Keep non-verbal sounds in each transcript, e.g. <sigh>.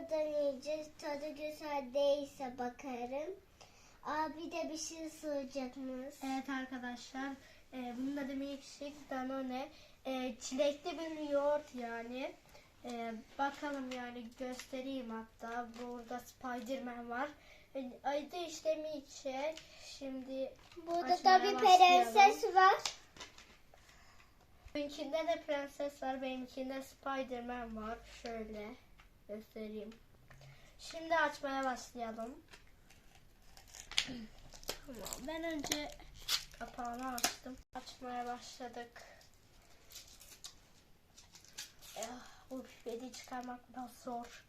Bunu deneyeceğiz. Tadı güzel değilse bakarım. Abi de bir şey soracakmış. Evet arkadaşlar. E, bunun adı milkshake danone. E, çilekli bir yoğurt yani. E, bakalım yani göstereyim hatta. Burada Spiderman var. E, adı işte milkshake. Şimdi Burada da bir prenses var. Benimkinde de prenses var. Benimkinde Spiderman var. Şöyle göstereyim. Şimdi açmaya başlayalım. Tamam. Ben önce kapağını açtım. Açmaya başladık. Eh, bu pipeti çıkarmak biraz zor.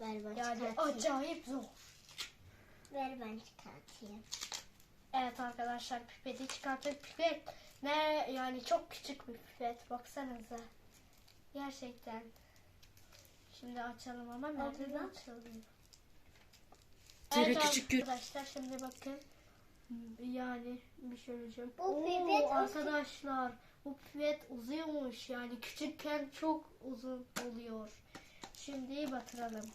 Ver ben Yani çıkartayım. acayip zor. Ver ben çıkartayım. Evet arkadaşlar pipeti çıkarttık. Pipet ne yani çok küçük bir pipet. Baksanıza. Gerçekten. Şimdi açalım ama nerede de bak. açılıyor. Şöyle Evet küçük gör- arkadaşlar şimdi bakın. Yani bir şey söyleyeceğim. Bu Oo, pipet uzun- arkadaşlar bu pipet uzuyormuş yani küçükken çok uzun oluyor. Şimdi batıralım.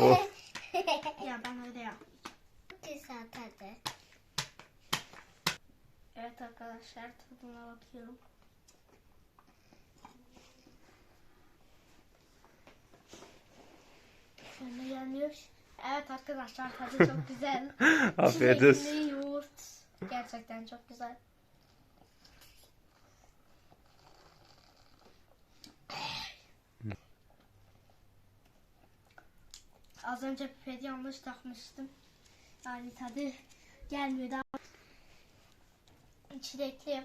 Oh. <laughs> Ya ben öyle yap. Tadı. Evet arkadaşlar tadına bakıyorum. Gelmiyor. Evet arkadaşlar tadı çok <laughs> güzel. Afiyet olsun. Yoğurt. Gerçekten çok güzel. Az önce pipeti yanlış takmıştım. Yani tadı gelmiyordu ama çilekli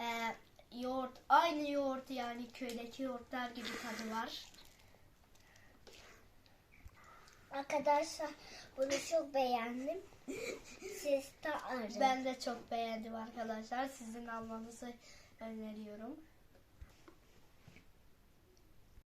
e, yoğurt aynı yoğurt yani köydeki yoğurtlar gibi tadı var. Arkadaşlar bunu çok beğendim. Siz de arın. Ben de çok beğendim arkadaşlar. Sizin almanızı öneriyorum.